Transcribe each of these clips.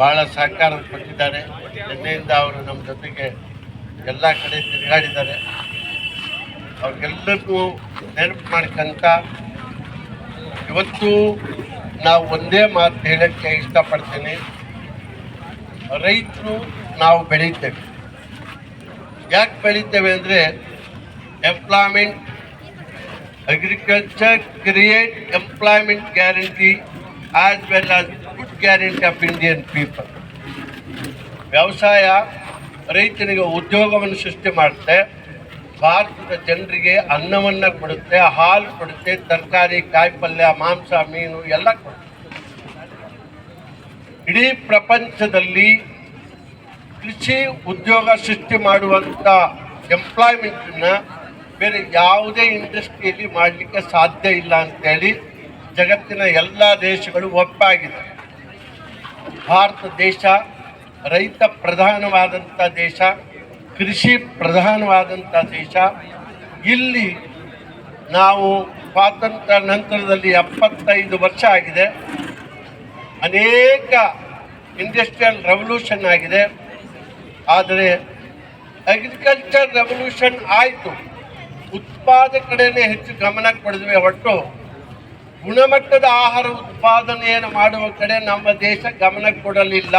ಭಾಳ ಸಹಕಾರ ಕೊಟ್ಟಿದ್ದಾರೆ. ನಿನ್ನೆಯಿಂದ ಅವರು ನಮ್ಮ ಜೊತೆಗೆ ಎಲ್ಲ ಕಡೆ ತಿರುಗಾಡಿದ್ದಾರೆ. ಅವ್ರಿಗೆಲ್ಲರಿಗೂ ನೆನಪು ಮಾಡ್ಕಂತ ಇವತ್ತು ನಾವು ಒಂದೇ ಮಾತು ಹೇಳೋಕ್ಕೆ ಇಷ್ಟಪಡ್ತೀನಿ. ರೈತರು ನಾವು ಬೆಳೀತೇವೆ ಯಾಕೆ ಬೆಳೀತೇವೆ ಅಂದರೆ employment agriculture create employment guarantee as well as guarantee of Indian people ವ್ಯವಸಾಯ ರೈತನಿಗೆ ಉದ್ಯೋಗವನ್ನು ಸೃಷ್ಟಿ ಮಾಡುತ್ತೆ. ಭಾರತದ ಜನರಿಗೆ ಅನ್ನವನ್ನು ಕೊಡುತ್ತೆ, ಹಾಲು ಕೊಡುತ್ತೆ, ತರಕಾರಿ, ಕಾಯಿಪಲ್ಯ, ಮಾಂಸ, ಮೀನು ಎಲ್ಲ ಕೊಡುತ್ತೆ. ಇಡೀ ಪ್ರಪಂಚದಲ್ಲಿ ಕೃಷಿ ಉದ್ಯೋಗ ಸೃಷ್ಟಿ ಮಾಡುವಂಥ ಎಂಪ್ಲಾಯ್ಮೆಂಟನ್ನು ಬೇರೆ ಯಾವುದೇ ಇಂಡಸ್ಟ್ರಿಯಲ್ಲಿ ಮಾಡಲಿಕ್ಕೆ ಸಾಧ್ಯ ಇಲ್ಲ ಅಂತೇಳಿ ಜಗತ್ತಿನ ಎಲ್ಲ ದೇಶಗಳು ಒಪ್ಪಾಗಿದೆ. ಭಾರತ ದೇಶ, ರೈತ ಪ್ರಧಾನವಾದಂಥ ದೇಶ, ಕೃಷಿ ಪ್ರಧಾನವಾದಂಥ ದೇಶ. ಇಲ್ಲಿ ನಾವು ಸ್ವಾತಂತ್ರ್ಯ ನಂತರದಲ್ಲಿ ಎಪ್ಪತ್ತೈದು ವರ್ಷ ಆಗಿದೆ. ಅನೇಕ ಇಂಡಸ್ಟ್ರಿಯಲ್ ರೆವಲ್ಯೂಷನ್ ಆಗಿದೆ. ಆದರೆ ಅಗ್ರಿಕಲ್ಚರ್ ರೆವಲ್ಯೂಷನ್ ಆಯಿತು. ಉತ್ಪಾದಕಡೆಯೇ ಹೆಚ್ಚು ಗಮನ ಕೊಡಿದ್ವಿ ಹೊರತು ಗುಣಮಟ್ಟದ ಆಹಾರ ಉತ್ಪಾದನೆಯನ್ನು ಮಾಡುವ ಕಡೆ ನಮ್ಮ ದೇಶ ಗಮನ ಕೊಡಲಿಲ್ಲ.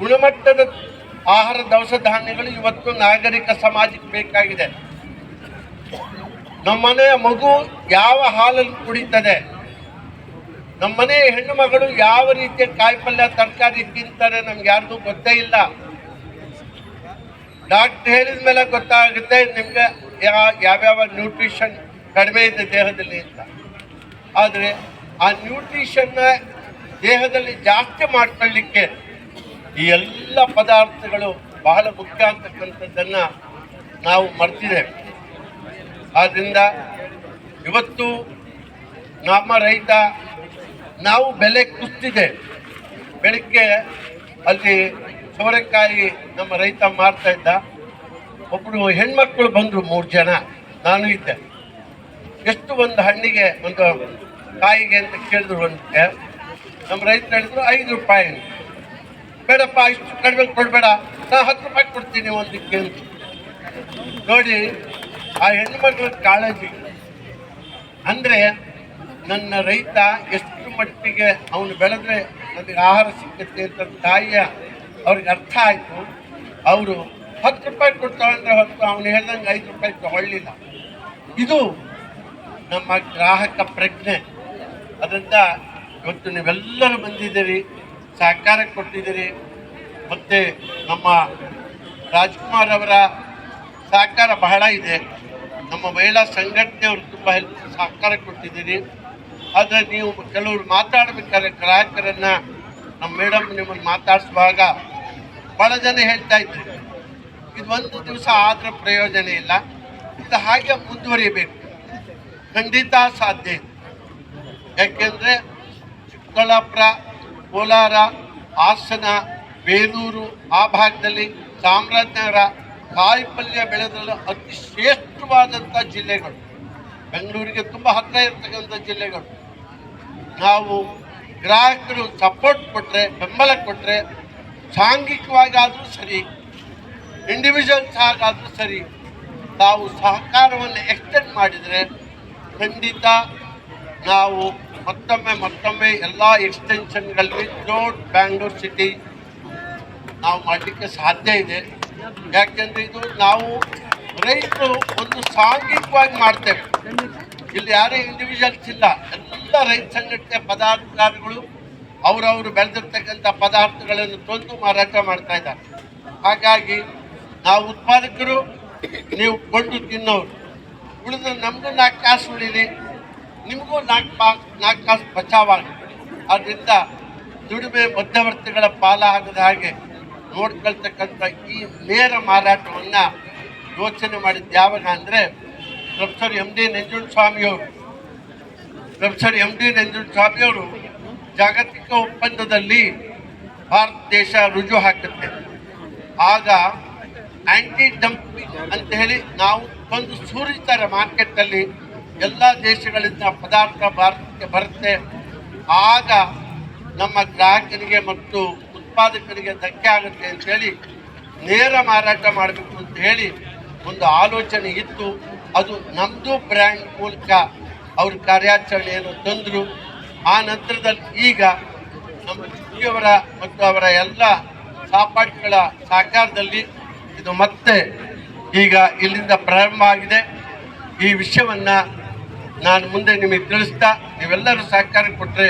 ಗುಣಮಟ್ಟದ ಆಹಾರ ದವಸ ಧಾನ್ಯಗಳು ಇವತ್ತು ನಾಗರಿಕ ಸಮಾಜಕ್ಕೆ ಬೇಕಾಗಿದೆ. ನಮ್ಮನೆಯ ಮಗು ಯಾವ ಹಾಲನ್ನು ಕುಡಿತದೆ? ನಮ್ಮನೆಯ ಹೆಣ್ಣು ಮಗಳು ಯಾವ ರೀತಿಯ ಕಾಯಿಪಲ್ಯ, ತರಕಾರಿ ತಿಂತಾರೆ ನಮ್ಗೆ ಯಾರಿಗೂ ಗೊತ್ತೇ ಇಲ್ಲ. ಡಾಕ್ಟರ್ ಹೇಳಿದ ಮೇಲೆ ಗೊತ್ತಾಗುತ್ತೆ ನಿಮ್ಗೆ ಯಾವ್ಯಾವ ನ್ಯೂಟ್ರಿಷನ್ ಕಡಿಮೆ ಇದೆ ದೇಹದಲ್ಲಿ ಅಂತ. ಆದರೆ ಆ ನ್ಯೂಟ್ರಿಷನ್ನ ದೇಹದಲ್ಲಿ ಜಾಸ್ತಿ ಮಾಡ್ಕೊಳ್ಳಿಕ್ಕೆ ಈ ಎಲ್ಲ ಪದಾರ್ಥಗಳು ಬಹಳ ಮುಖ್ಯ ಅಂತಕ್ಕಂಥದ್ದನ್ನು ನಾವು ಮರ್ತಿದ್ದೇವೆ. ಆದ್ದರಿಂದ ಇವತ್ತು ನಮ್ಮ ರೈತ ನಾವು ಬೆಲೆ ಕುಸ್ತಿದೆ. ಬೆಳಗ್ಗೆ ಅಲ್ಲಿ ಸೋರೆಕಾಯಿ ನಮ್ಮ ರೈತ ಮಾರ್ತಾ ಇದ್ದ. ಒಬ್ಬರು ಹೆಣ್ಮಕ್ಳು ಬಂದರು ಮೂರು ಜನ. ನಾನು ಇದ್ದೆ. ಎಷ್ಟು ಒಂದು ಹಣ್ಣಿಗೆ ಒಂದು ಕಾಯಿಗೆ ಅಂತ ಕೇಳಿದ್ರು ಒಂದಕ್ಕೆ ನಮ್ಮ ರೈತ ಹೇಳಿದ್ರು ಐದು ರೂಪಾಯಿ. ಬೇಡಪ್ಪ, ಇಷ್ಟು ಕಡಿಮೆ ಕೊಡಬೇಡ, ನಾ ಹತ್ತು ರೂಪಾಯಿ ಕೊಡ್ತೀನಿ ಒಂದಕ್ಕೆ ಅಂತ ನೋಡಿ, ಆ ಹೆಣ್ಣು ಮಕ್ಕಳ ಕಾಳಜಿ. ಅಂದರೆ ನನ್ನ ರೈತ ಎಷ್ಟು ಮಟ್ಟಿಗೆ ಅವನು ಬೆಳೆದ್ರೆ ನನಗೆ ಆಹಾರ ಸಿಕ್ಕುತ್ತೆ ಅಂತ ತಾಯಿಯ ಅವ್ರಿಗೆ ಅರ್ಥ ಆಯಿತು. ಅವರು ಹತ್ತು ರೂಪಾಯಿ ಕೊಡ್ತಾವಂದ್ರೆ ಹೊತ್ತು, ಅವನು ಹೇಳ್ದಂಗೆ ಐದು ರೂಪಾಯಿ ತಗೊಳ್ಳಿಲ್ಲ. ಇದು ನಮ್ಮ ಗ್ರಾಹಕ ಪ್ರಜ್ಞೆ. ಅದರಿಂದ ಇವತ್ತು ನೀವೆಲ್ಲರೂ ಬಂದಿದ್ದೀರಿ, ಸಹಕಾರ ಕೊಟ್ಟಿದ್ದೀರಿ. ಮತ್ತು ನಮ್ಮ ರಾಜ್ಕುಮಾರ್ ಅವರ ಸಹಕಾರ ಬಹಳ ಇದೆ. ನಮ್ಮ ಮಹಿಳಾ ಸಂಘಟನೆಯವರು ತುಂಬ ಹೆಲ್ಪ್ ಸಹಕಾರ ಕೊಟ್ಟಿದ್ದೀರಿ. ಆದರೆ ನೀವು ಕೆಲವರು ಮಾತಾಡಬೇಕಾದ್ರೆ ಗ್ರಾಹಕರನ್ನು ನಮ್ಮ ಮೇಡಮ್ ನಿಮ್ಮನ್ನು ಮಾತಾಡಿಸುವಾಗ ಭಾಳ ಜನ ಹೇಳ್ತಾ ಇದ್ದೀರಿ ಇದು ಒಂದು ದಿವಸ ಆದರೆ ಪ್ರಯೋಜನ ಇಲ್ಲ. ಇದು ಹಾಗೆ ಮುಂದುವರಿಬೇಕು. ಖಂಡಿತ ಸಾಧ್ಯ ಇದೆ. ಯಾಕೆಂದರೆ ಚಿಕ್ಕಬಳ್ಳಾಪುರ, ಕೋಲಾರ, ಹಾಸನ, ಬೇಲೂರು, ಆ ಭಾಗದಲ್ಲಿ ಚಾಮರಾಜನಗರ, ಕಾಯಿಪಲ್ಯ ಅತಿ ಶ್ರೇಷ್ಠವಾದಂಥ ಜಿಲ್ಲೆಗಳು. ಬೆಂಗಳೂರಿಗೆ ತುಂಬ ಹತ್ತಿರ ಇರ್ತಕ್ಕಂಥ ಜಿಲ್ಲೆಗಳು. ನಾವು ಗ್ರಾಹಕರು ಸಪೋರ್ಟ್ ಕೊಟ್ಟರೆ ಬೆಂಬಲ ಕೊಟ್ಟರೆ ಸಾಂಘಿಕವಾಗಿ ಸರಿ ಇಂಡಿವಿಜುವಲ್ಸ್ ಆಗಾದರೂ ಸರಿ, ತಾವು ಸಹಕಾರವನ್ನು ಎಕ್ಸ್ಟೆಂಡ್ ಮಾಡಿದರೆ ಖಂಡಿತ ನಾವು ಮತ್ತೊಮ್ಮೆ ಮತ್ತೊಮ್ಮೆ ಎಲ್ಲ ಎಕ್ಸ್ಟೆನ್ಷನ್ಗಳಲ್ಲಿ ದೊಡ್ಡ ಬ್ಯಾಂಗ್ಳೂರ್ ಸಿಟಿ ನಾವು ಮಾಡಲಿಕ್ಕೆ ಸಾಧ್ಯ ಇದೆ. ಯಾಕೆಂದರೆ ಇದು ನಾವು ರೈತರು ಒಂದು ಸಾಂಘಿಕವಾಗಿ ಮಾಡ್ತೇವೆ. ಇಲ್ಲಿ ಯಾರೇ ಇಂಡಿವಿಜುವಲ್ಸ್ ಇಲ್ಲ, ಎಲ್ಲ ರೈತ ಸಂಘಟನೆ ಪದಾಧಿಕಾರಿಗಳು ಅವರವರು ಬೆಳೆದಿರ್ತಕ್ಕಂಥ ಪದಾರ್ಥಗಳನ್ನು ತಂದು ಮಾರಾಟ ಮಾಡ್ತಾ ಇದ್ದಾರೆ. ಹಾಗಾಗಿ ನಾವು ಉತ್ಪಾದಕರು, ನೀವು ಕೊಂಡು ತಿನ್ನೋರು ಉಳಿದ್ರೆ ನಮಗೂ ನಾಲ್ಕು ಕಾಸು ಉಳಿಲಿ, ನಿಮಗೂ ನಾಲ್ಕು ಪಾ, ನಾಲ್ಕು ಕಾಸು ಬಚಾವಾಗಲಿ. ಆದ್ದರಿಂದ ದುಡಿಮೆ ಮಧ್ಯವರ್ತಿಗಳ ಪಾಲ ಆಗದ ಹಾಗೆ ನೋಡ್ಕೊಳ್ತಕ್ಕಂಥ ಈ ನೇರ ಮಾರಾಟವನ್ನು ಯೋಚನೆ ಮಾಡಿದ್ದು ಯಾವಾಗ ಅಂದರೆ professor M D. ನಂಜುಂಡಸ್ವಾಮಿಯವರು. Professor M D. ನಂಜುಂಡಸ್ವಾಮಿಯವರು ಜಾಗತಿಕ ಒಪ್ಪಂದದಲ್ಲಿ ಭಾರತ ದೇಶ ರುಜು ಹಾಕುತ್ತೆ. ಆಗ ಆ್ಯಂಟಿ ಡಂಪಿಂಗ್ ಅಂತ ಹೇಳಿ ನಾವು ತಂದು ಸುರಿತಾರೆ ಮಾರ್ಕೆಟಲ್ಲಿ ಎಲ್ಲ ದೇಶಗಳಿಂದ ಪದಾರ್ಥ ಭಾರತಕ್ಕೆ ಬರುತ್ತೆ. ಆಗ ನಮ್ಮ ಗ್ರಾಹಕರಿಗೆ ಮತ್ತು ಉತ್ಪಾದಕರಿಗೆ ಧಕ್ಕೆ ಆಗುತ್ತೆ ಅಂತೇಳಿ ನೇರ ಮಾರಾಟ ಮಾಡಬೇಕು ಅಂತ ಹೇಳಿ ಒಂದು ಆಲೋಚನೆ ಇತ್ತು. ಅದು ನಮ್ಮದು ಬ್ರ್ಯಾಂಡ್ ಮೂಲಕ ಅವ್ರ ಕಾರ್ಯಾಚರಣೆಯನ್ನು ತಂದರು. ಆ ನಂತರದಲ್ಲಿ ಈಗ ನಮ್ಮ ಅವರ ಮತ್ತು ಅವರ ಎಲ್ಲ ಸಹಪಾಠಿಗಳ ಸಹಕಾರದಲ್ಲಿ ಇದು ಮತ್ತೆ ಈಗ ಇಲ್ಲಿಂದ ಪ್ರಾರಂಭ ಆಗಿದೆ. ಈ ವಿಷಯವನ್ನು ನಾನು ಮುಂದೆ ನಿಮಗೆ ತಿಳಿಸ್ತಾ ನೀವೆಲ್ಲರೂ ಸಹಕಾರ ಕೊಟ್ಟರೆ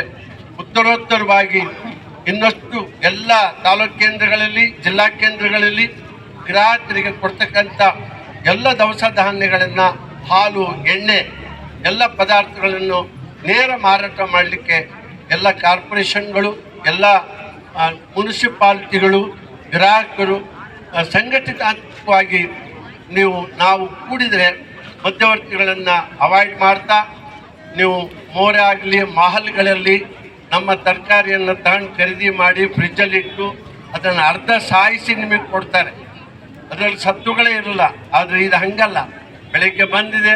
ಉತ್ತರೋತ್ತರವಾಗಿ ಇನ್ನಷ್ಟು ಎಲ್ಲ ತಾಲೂಕು ಕೇಂದ್ರಗಳಲ್ಲಿ ಜಿಲ್ಲಾ ಕೇಂದ್ರಗಳಲ್ಲಿ ಗ್ರಾಹಕರಿಗೆ ಕೊಡ್ತಕ್ಕಂಥ ಎಲ್ಲ ದವಸ ಧಾನ್ಯಗಳನ್ನು ಹಾಲು ಎಣ್ಣೆ ಎಲ್ಲ ಪದಾರ್ಥಗಳನ್ನು ನೇರ ಮಾರಾಟ ಮಾಡಲಿಕ್ಕೆ ಎಲ್ಲ ಕಾರ್ಪೊರೇಷನ್ಗಳು ಎಲ್ಲ ಮುನ್ಸಿಪಾಲ್ಟಿಗಳು ಗ್ರಾಹಕರು ಆ, ಸಂಘಟಿತಾತ್ಮಕವಾಗಿ ನೀವು ನಾವು ಕೂಡಿದರೆ ಮಧ್ಯವರ್ತಿಗಳನ್ನು ಅವಾಯ್ಡ್ ಮಾಡ್ತಾ, ನೀವು ಮೋರೆ ಆಗಲಿ, ಮಹಲ್ಗಳಲ್ಲಿ ನಮ್ಮ ತರಕಾರಿಯನ್ನು ತಗೊಂಡು ಖರೀದಿ ಮಾಡಿ ಫ್ರಿಜ್ಜಲ್ಲಿಟ್ಟು ಅದನ್ನು ಅರ್ಧ ಸಾಯಿಸಿ ನಿಮಗೆ ಕೊಡ್ತಾರೆ. ಅದರಲ್ಲಿ ಸತ್ತುಗಳೇ ಇರಲ್ಲ, ಆದರೆ ಇದು ಹಂಗಲ್ಲ. ಬೆಳಗ್ಗೆ ಬಂದಿದೆ,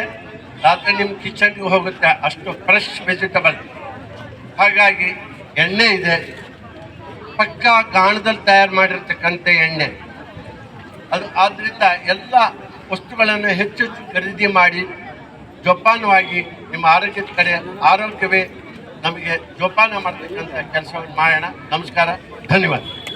ರಾತ್ರಿ ನಿಮ್ಮ ಕಿಚನ್ಗೆ ಹೋಗುತ್ತೆ, ಅಷ್ಟು ಫ್ರೆಶ್ ವೆಜಿಟಬಲ್ ಹಾಗಾಗಿ ಎಣ್ಣೆ ಇದೆ. ಪಕ್ಕ ಗಾಣದಲ್ಲಿ ತಯಾರು ಮಾಡಿರ್ತಕ್ಕಂಥ ಎಣ್ಣೆ. ಅದು ಆದ್ದರಿಂದ ಎಲ್ಲ ವಸ್ತುಗಳನ್ನು ಹೆಚ್ಚು ಖರೀದಿ ಮಾಡಿ ಜೋಪಾನವಾಗಿ ನಿಮ್ಮ ಆರೋಗ್ಯದ ಕಡೆ ಆರೋಗ್ಯವೇ ನಮಗೆ ಜೋಪಾನ ಮಾಡ್ತಕ್ಕಂಥ ಕೆಲಸವನ್ನು ಮಾಡೋಣ. ನಮಸ್ಕಾರ. ಧನ್ಯವಾದ.